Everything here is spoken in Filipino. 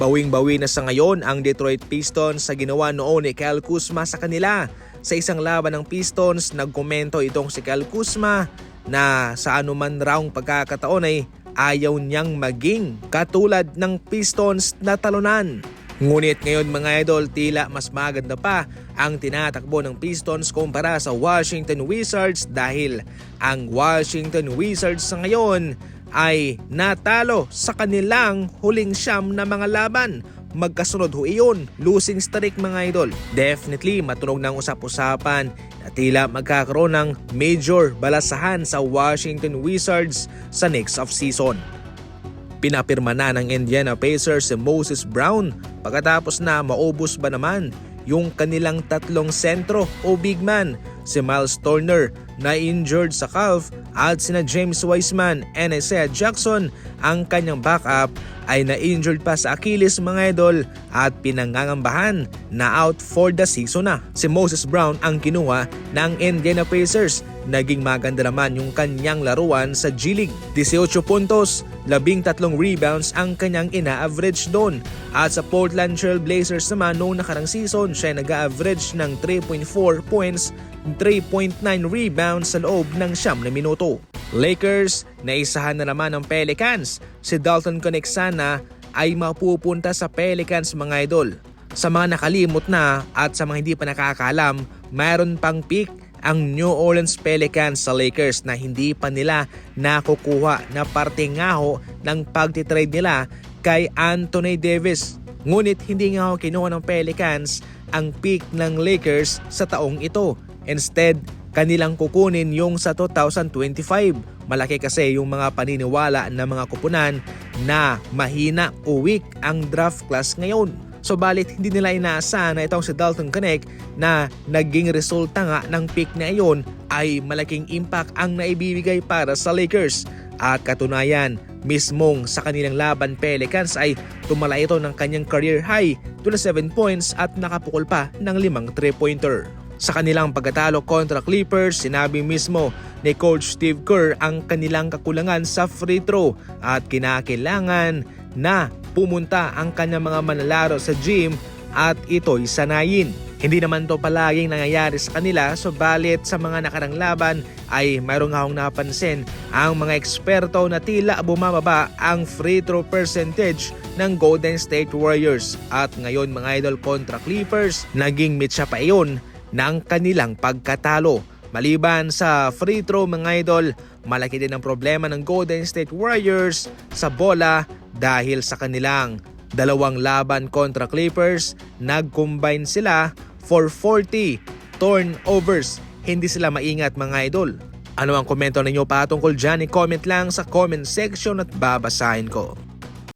Bawing-bawi na sa ngayon ang Detroit Pistons sa ginawa noon ni Kyle Kuzma sa kanila. Sa isang laban ng Pistons, nagkomento itong si Kyle Kuzma na sa anuman raong pagkakataon ay ayaw niyang maging katulad ng Pistons na talunan. Ngunit ngayon mga idol, tila mas maganda pa ang tinatakbo ng Pistons kumpara sa Washington Wizards dahil ang Washington Wizards sa ngayon ay natalo sa kanilang huling siyam na mga laban. Magkasunod ho iyon, losing streak mga idol. Definitely matunog ng usap-usapan na tila magkakaroon ng major balasahan sa Washington Wizards sa next off season. Pinapirma na ng Indiana Pacers si Moses Brown pagkatapos na maubos ba naman yung kanilang tatlong sentro o big man si Miles Turner na injured sa calf at sina James Wiseman and Isaiah Jackson ang kanyang backup ay na-injured pa sa Achilles mga idol at pinangangambahan na out for the season na. Si Moses Brown ang kinuha ng Indiana Pacers. Naging maganda naman yung kanyang laruan sa G League. 18 puntos, 13 rebounds ang kanyang ina-average doon. At sa Portland Trail Blazers naman noong nakarang season, siya nag-average ng 3.4 points, 3.9 rebounds sa loob ng siyam na minuto. Lakers, naisahan na naman ng Pelicans. Si Dalton Conexana ay mapupunta sa Pelicans mga idol. Sa mga nakalimot na at sa mga hindi pa nakakaalam, mayroon pang pick ang New Orleans Pelicans sa Lakers na hindi pa nila nakukuha na parte nga ho ng pagtitrade nila kay Anthony Davis. Ngunit hindi nga ho kinuha ng Pelicans ang pick ng Lakers sa taong ito. Instead, kanilang kukunin yung sa 2025. Malaki kasi yung mga paniniwala ng mga kupunan na mahina o weak ang draft class ngayon. So balit hindi nila inaasahan na itong si Dalton Connect na naging resulta nga ng pick na iyon ay malaking impact ang naibibigay para sa Lakers. At katunayan, mismong sa kanilang laban Pelicans ay tumala ito ng kanyang career high 27 points at nakapukol pa ng limang 3-pointer. Sa kanilang pagkatalo kontra Clippers, sinabi mismo ni Coach Steve Kerr ang kanilang kakulangan sa free throw at kinakailangan na pumunta ang kanyang mga manlalaro sa gym at ito'y sanayin. Hindi naman to palaging nangyayari sa kanila subalit sa mga nakarang laban ay mayroong akong napansin ang mga eksperto na tila bumababa ang free throw percentage ng Golden State Warriors at ngayon mga idol kontra Clippers naging mitsa pa iyon ng kanilang pagkatalo. Maliban sa free throw mga idol, malaki din ang problema ng Golden State Warriors sa bola dahil sa kanilang dalawang laban kontra Clippers, nag-combine sila for 40 turnovers. Hindi sila maingat mga idol. Ano ang komento ninyo patungkol dyan? I-comment lang sa comment section at babasahin ko.